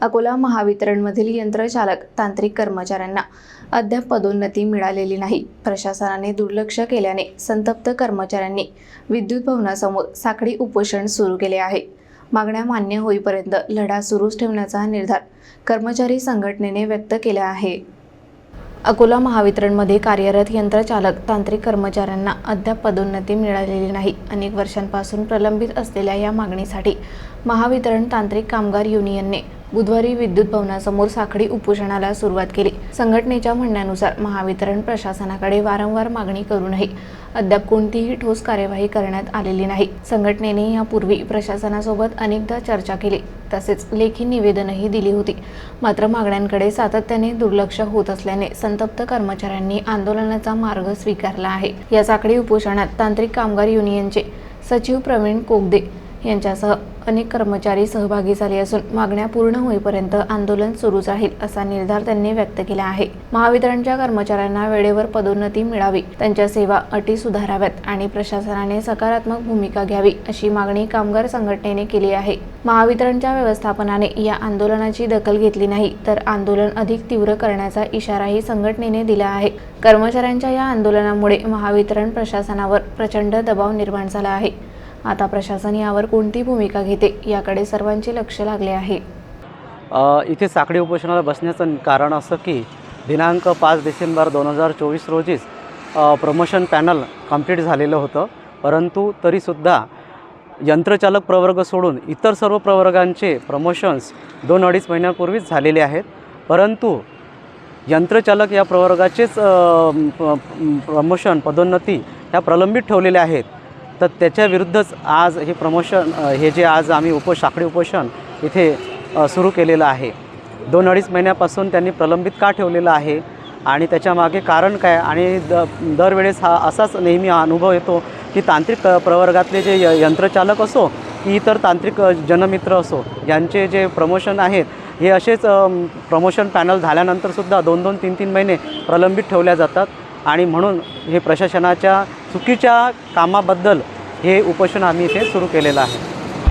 अकोला महावितरणमधील यंत्रचालक तांत्रिक कर्मचाऱ्यांना अद्याप पदोन्नती मिळालेली नाही. प्रशासनाने दुर्लक्ष केल्याने संतप्त कर्मचाऱ्यांनी विद्युत भवनासमोर साखळी उपोषण सुरू केले आहे. मागण्या मान्य होईपर्यंत लढा सुरूच ठेवण्याचा निर्धार कर्मचारी संघटनेने व्यक्त केला आहे. अकोला महावितरणमध्ये कार्यरत यंत्रचालक तांत्रिक कर्मचाऱ्यांना अद्याप पदोन्नती मिळालेली नाही. अनेक वर्षांपासून प्रलंबित असलेल्या या मागणीसाठी महावितरण तांत्रिक कामगार युनियनने बुधवारी विद्युत भवनासमोर साखळी उपोषणाला सुरुवात केली. संघटनेच्या म्हणण्यानुसार महावितरण प्रशासनाकडे वारंवार मागणी करूनही अद्याप कोणतीही ठोस कार्यवाही करण्यात आलेली नाही. संघटनेने यापूर्वी प्रशासनासोबत अनेकदा चर्चा केली. तसेच लेखी निवेदनही दिली होती. मात्र मागण्यांकडे सातत्याने दुर्लक्ष होत असल्याने संतप्त कर्मचाऱ्यांनी आंदोलनाचा मार्ग स्वीकारला आहे. या साखळी उपोषणात तांत्रिक कामगार युनियनचे सचिव प्रवीण कोगदे यांच्यासह अनेक कर्मचारी सहभागी झाले असून मागण्या पूर्ण होईपर्यंत आंदोलन सुरूच राहील असा निर्धार त्यांनी व्यक्त केला आहे. महावितरणच्या कर्मचाऱ्यांना वेळेवर पदोन्नती मिळावी त्यांच्या सेवा अटी सुधाराव्यात आणि प्रशासनाने सकारात्मक भूमिका घ्यावी अशी मागणी कामगार संघटनेने केली आहे. महावितरणच्या व्यवस्थापनाने या आंदोलनाची दखल घेतली नाही तर आंदोलन अधिक तीव्र करण्याचा इशाराही संघटनेने दिला आहे. कर्मचाऱ्यांच्या या आंदोलनामुळे महावितरण प्रशासनावर प्रचंड दबाव निर्माण झाला आहे. आता प्रशासन यावर कोणती भूमिका घेते याकडे सर्वांचे लक्ष लागले आहे. इथे साखळी उपोषणाला बसण्याचं कारण असं की दिनांक पाच डिसेंबर दोन हजार चोवीस रोजीच प्रमोशन पॅनल कंप्लीट झालेलं होतं. परंतु तरीसुद्धा यंत्रचालक प्रवर्ग सोडून इतर सर्व प्रवर्गांचे प्रमोशन्स दोन अडीच महिन्यापूर्वीच झालेले आहेत. परंतु यंत्रचालक या प्रवर्गाचेच प्रमोशन पदोन्नती ह्या प्रलंबित ठेवलेल्या आहेत. तर त्याच्याविरुद्धच आज हे प्रमोशन हे जे आज आम्ही उप साखळी उपोषण इथे सुरू केलेलं आहे. दोन अडीच महिन्यापासून त्यांनी प्रलंबित का ठेवलेलं आहे आणि त्याच्यामागे कारण काय? आणि द दरवेळेस हा असाच नेहमी हा अनुभव येतो की तांत्रिक प्रवर्गातले जे य यंत्रचालक असो की इतर तांत्रिक जनमित्र असो यांचे जे प्रमोशन आहेत हे असेच प्रमोशन पॅनल झाल्यानंतरसुद्धा दोन दोन तीन तीन महिने प्रलंबित ठेवल्या जातात. आणि म्हणून हे प्रशासनाच्या चुकीच्या कामाबद्दल हे उपोषण आम्ही इथे सुरू केलेलं आहे.